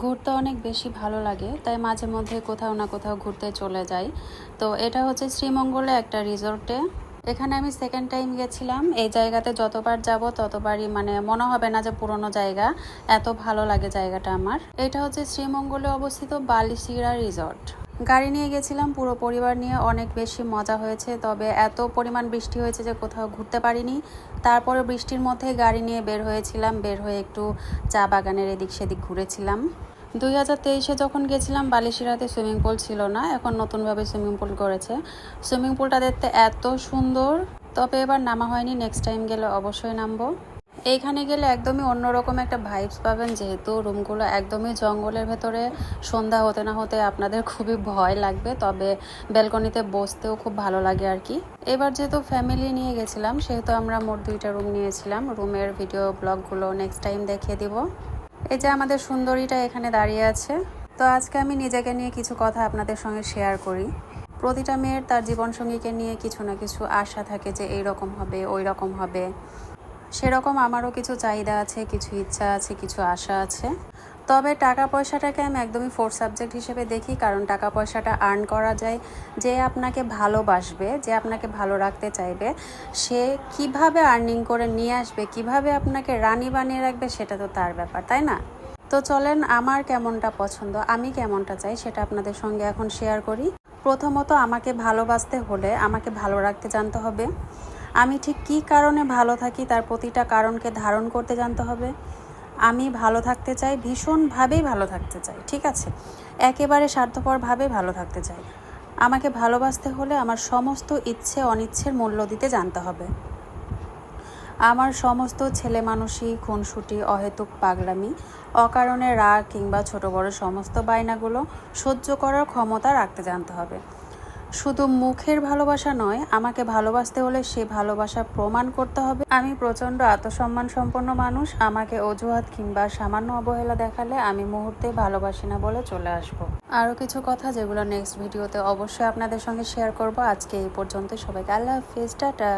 ঘুরতে অনেক বেশি ভালো লাগে, তাই মাঝে মধ্যে কোথাও না কোথাও ঘুরতে চলে যাই। তো এটা হচ্ছে শ্রীমঙ্গলে একটা রিসোর্টে। এখানে আমি সেকেন্ড টাইম গেছিলাম। এই জায়গাতে যতবার যাব ততবারই মানে মনে হবে না যে পুরনো জায়গা। এত ভালো লাগে জায়গাটা আমার। এটা হচ্ছে শ্রীমঙ্গলে অবস্থিত বালিশিরা রিসর্ট। গাড়ি নিয়ে গেছিলাম, পুরো পরিবার নিয়ে। অনেক বেশি মজা হয়েছে, তবে এত পরিমাণ বৃষ্টি হয়েছে যে কোথাও ঘুরতে পারিনি। তারপরে বৃষ্টির মধ্যে গাড়ি নিয়ে বের হয়েছিলাম, বের হয়ে একটু চা বাগানের এদিক সেদিক ঘুরেছিলাম। দুই হাজার তেইশে যখন গেছিলাম, বালিশিরাতে সুইমিং পুল ছিল না, এখন নতুনভাবে সুইমিং পুল করেছে। সুইমিং পুলটা দেখতে এত সুন্দর, তবে এবার নামা হয়নি নেক্সট টাইম গেলে অবশ্যই নামবো। এইখানে গেলে একদমই অন্যরকম একটা ভাইবস পাবেন, যেহেতু রুমগুলো একদমই জঙ্গলের ভেতরে, সন্ধ্যা হতে না হতে আপনাদের খুবই ভয় লাগবে, তবে ব্যালকনিতে বসতেও খুব ভালো লাগে আর কি। এবার যেহেতু ফ্যামিলি নিয়ে গেছিলাম, সেহেতু আমরা মোট দুইটা রুম নিয়েছিলাম। রুমের ভিডিও ব্লগগুলো নেক্সট টাইম দেখিয়ে দিব। এই যে আমাদের সুন্দরীটা এখানে দাঁড়িয়ে আছে। তো আজকে আমি নিজেকে নিয়ে কিছু কথা আপনাদের সঙ্গে শেয়ার করি। প্রতিটা মেয়ের তার জীবনসঙ্গীকে নিয়ে কিছু না কিছু আশা থাকে যে এই রকম হবে, ওই রকম হবে। সেরকম আমারও কিছু চাহিদা আছে, কিছু ইচ্ছা আছে, কিছু আশা আছে। তবে টাকা পয়সাটাকে আমি একদমই ফোর্থ সাবজেক্ট হিসেবে দেখি, কারণ টাকা পয়সাটা আর্ন করা যায়। যে আপনাকে ভালোবাসবে, যে আপনাকে ভালো রাখতে চাইবে, সে কীভাবে আর্নিং করে নিয়ে আসবে, কীভাবে আপনাকে রানী বানিয়ে রাখবে, সেটা তো তার ব্যাপার, তাই না? তো চলেন, আমার কেমনটা পছন্দ, আমি কেমনটা চাই, সেটা আপনাদের সঙ্গে এখন শেয়ার করি। প্রথমত, আমাকে ভালোবাসতে হলে আমাকে ভালো রাখতে জানতে হবে। আমি ঠিক কী কারণে ভালো থাকি তার প্রতিটা কারণকে ধারণ করতে জানতে হবে। আমি ভালো থাকতে চাই, ভীষণভাবেই ভালো থাকতে চাই, ঠিক আছে? একেবারে স্বার্থপরভাবে ভালো থাকতে চাই। আমাকে ভালোবাসতে হলে আমার সমস্ত ইচ্ছে অনিচ্ছের মূল্য দিতে জানতে হবে। আমার সমস্ত ছেলে মানুষই খুনসুটি, অহেতুক পাগলামি, অকারণে রাগ কিংবা ছোট বড় সমস্ত বায়নাগুলো সহ্য করার ক্ষমতা রাখতে জানতে হবে। শুধু মুখের ভালোবাসা নয়, আমাকে ভালোবাসতে হলে সে ভালোবাসা প্রমাণ করতে হবে। আমি প্রচণ্ড আত্মসম্মান সম্পন্ন মানুষ, আমাকে অজুহাত কিংবা সামান্য অবহেলা দেখালে আমি মুহূর্তে ভালোবাসি না বলে চলে আসব। আরও কিছু কথা যেগুলো নেক্সট ভিডিওতে অবশ্যই আপনাদের সঙ্গে শেয়ার করব। আজকে এই পর্যন্ত সবাইকে আল্লাহ হাফিজ, টাটা।